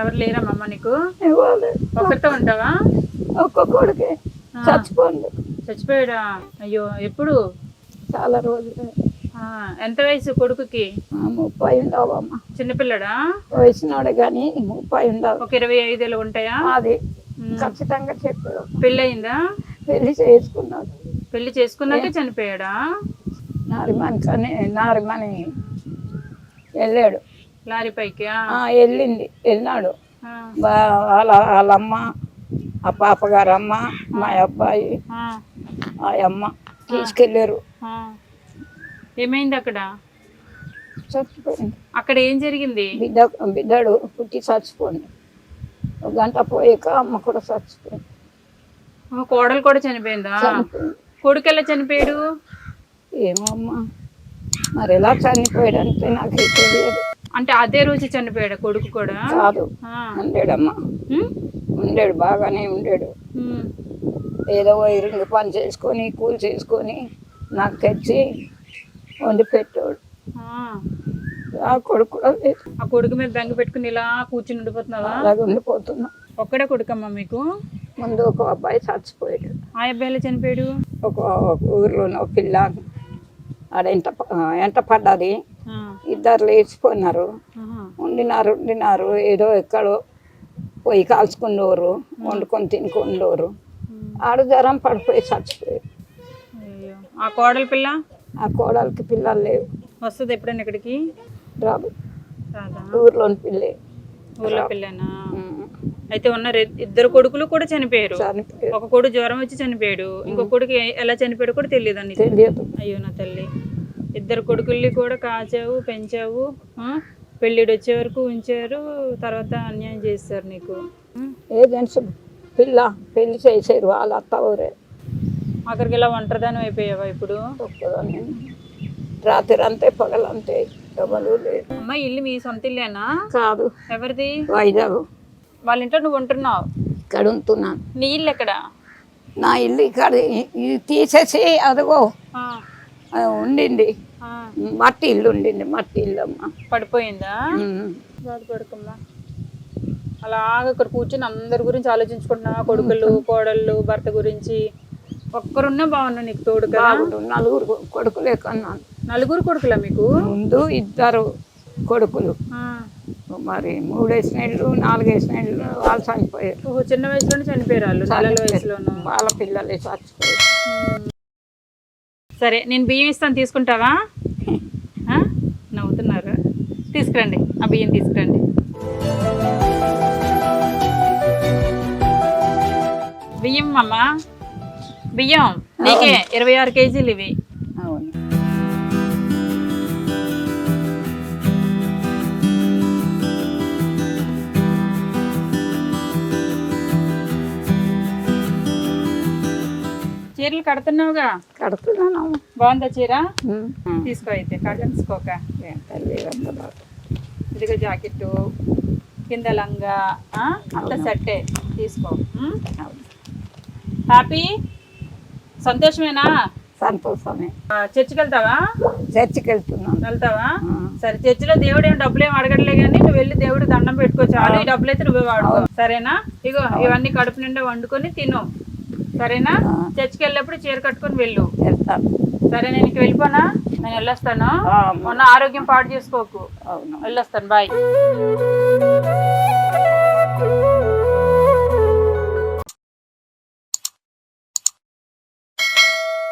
ఎవరు లేరమ్మా నీకు? ఒక్కరితో ఉంటావా? ఒక్కొక్కడికి చచ్చిపోండి చచ్చిపోయాడా. అయ్యో ఎప్పుడు? చాలా రోజులు. ఎంత వయసు కొడుకుకి? ముప్పై ఉండవమ్మా చిన్నపిల్లడా? వయసునాడు కానీ ముప్పై ఉండవు. ఒక ఇరవై ఐదేళ్ళు ఉంటాయా? అది. ఖచ్చితంగా చెప్పాడు. పెళ్ళయిందా? పెళ్ళి చేసుకున్నాడు. పెళ్ళి చేసుకున్నాకే చనిపోయాడా? నారిమణి కానీ నారిమణి వెళ్ళాడు. లారీ పైకి వెళ్ళింది. వెళ్ళినాడు. వాళ్ళ వాళ్ళమ్మ ఆ పాపగారు అమ్మ మా అబ్బాయి ఆ, అమ్మ తీసుకెళ్ళారు. ఏమైంది అక్కడ? చచ్చిపోయింది. అక్కడ ఏం జరిగింది? బిడ్డ బిడ్డడు పుట్టి చచ్చిపోయింది. ఒక గంట పోయాక అమ్మ కూడా చచ్చిపోయింది. కోడలు కూడా చనిపోయిందా? కొడుకు ఎలా చనిపోయాడు? ఏమమ్మా మరి ఎలా చనిపోయాడంటే నాకు తెలియదు. అంటే అదే రోజు చనిపోయాడు కొడుకు కూడా? కాదు. ఉండేడమ్మా. ఉమ్, ఉండేడు బాగానే ఉండేడు. ఏదో వైరింగ్ పని చేసుకొని కూలి చేసుకొని నాకు తెచ్చి వండి పెట్టాడు. ఆ. కొడుకు కూడా లేదు. ఆ కొడుకు మీద బెంగ పెట్టుకుని ఇలా కూర్చుని ఉండిపోతున్నావా? అలాగే ఉండిపోతున్నా. ఒక్కడే కొడుకమ్మా మీకు? ముందు ఒక అబ్బాయి చచ్చిపోయాడు. ఆ అబ్బాయిలో చనిపోయాడు? ఒక ఊర్లో ఒక పిల్ల. ఆడ ఎంట ఎంట పడ్డది. ఇద్దరు లేచిపోయినారు. ఆహా. వండినారు వండినారు ఏదో ఎక్కడో పొయ్యి కాల్చుకునేవారు వండుకొని తినుకునేవారు ఉమ్. ఆడ జ్వరం పడిపోయి చచ్చిపోయారు. అయ్యో. ఆ కోడల పిల్ల? ఆ కోడలికి పిల్లలు లేవు. వస్తుంది ఎప్పుడైనా ఇక్కడికి? రాదు. ఊర్లోని పిల్లే. ఊళ్ళో పిల్లనా. అయితే ఉన్న రె- ఇద్దరు కొడుకులు కూడా చనిపోయారు. ఒక కొడుకు జ్వరం వచ్చి చనిపోయాడు. ఇంకో కొడుకు ఎలా చనిపోయాడు కూడా తెలియదు తెలియదు. అయ్యో నా తల్లి. ఇద్దరు కొడుకుల్ని కూడా కాచావు పెంచావు? పెళ్ళిడు వచ్చే వరకు ఉంచారు తర్వాత అన్యాయం చేస్తారు నీకు? ఏజెంట్స్ పిల్ల పెళ్ళి చేసారు వాళ్ళ అత్త ఊరే. ఆఖరికి ఇలా ఒంటరిదానం అయిపోయావా ఇప్పుడు? రాత్రి అంతే పగలంతే ఎవరు లేదు అమ్మ ఇల్లు మీ సొంత ఇల్లేనా? కాదు. ఎవరిది? వైజాగ్. వాళ్ళ ఇంట్లో నువ్వు ఉంటున్నావు? ఇక్కడ ఉంటున్నాను. నీ ఇల్లు ఎక్కడ? నా ఇల్లు ఇక్కడ ఇది తీసేసి అదిగో. ఉండింది. మట్టి ఇల్లు ఉండింది మట్టి ఇల్లు అమ్మ. పడిపోయిందా. బాధపడకమ్మా అలాగ ఇక్కడ కూర్చొని అందరి గురించి ఆలోచించుకుంటున్నా కొడుకులు కోడళ్ళు భర్త గురించి? ఒక్కరున్నా బాగున్నా నీకు తోడు బాగుండు నలుగురు కొడుకులే కన్నాను నలుగురు కొడుకులా మీకు? ముందు ఇద్దరు కొడుకులు. మరి మూడేసినళ్ళు నాలుగేసినళ్ళు వాళ్ళు చనిపోయారు. చిన్న వయసులోనే చనిపోయారు వాళ్ళు నెలల వయసులోను? వాళ్ళ పిల్లలే చచ్చిపోయారు. సరే నేను బియ్యం ఇస్తాను తీసుకుంటావా? నవ్వుతున్నారు. తీసుకురండి ఆ బియ్యం తీసుకురండి. బియ్యం అమ్మ. బియ్యం నీకే ఇరవై ఆరు కేజీలు ఇవి. చీరలు కడుతున్నావుగా? కడుతున్నాను. బాగుందా చీర. తీసుకో అయితే కట్టేసుకోక వందనాలు. ఇదిగో జాకెట్ కింద లంగా? అంతా సెట్టే తీసుకో. హ్యాపీ? సంతోషమేనా? సంతోషమే. చర్చికి వెళ్తావా చర్చికి వెళ్తున్నాను వెళ్తావా. సరే చర్చిలో దేవుడు ఏం డబ్బులు ఏం అడగట్లే కానీ నువ్వు వెళ్ళి దేవుడు దండం పెట్టుకో చాలు. ఈ డబ్బులు అయితే నువ్వే వాడుకో. సరేనా? ఇగో ఇవన్నీ కడుపు నిండా వండుకొని తిను. సరేనా. చర్చికి వెళ్ళేప్పుడు చీర కట్టుకొని వెళ్ళు. వెళ్తాను. సరే నేను ఇంక వెళ్ళిపోనా? నేను వెళ్ళొస్తాను. మొన్న ఆరోగ్యం పాడు చేసుకోకు. అవును. వెళ్ళొస్తాను. బాయ్.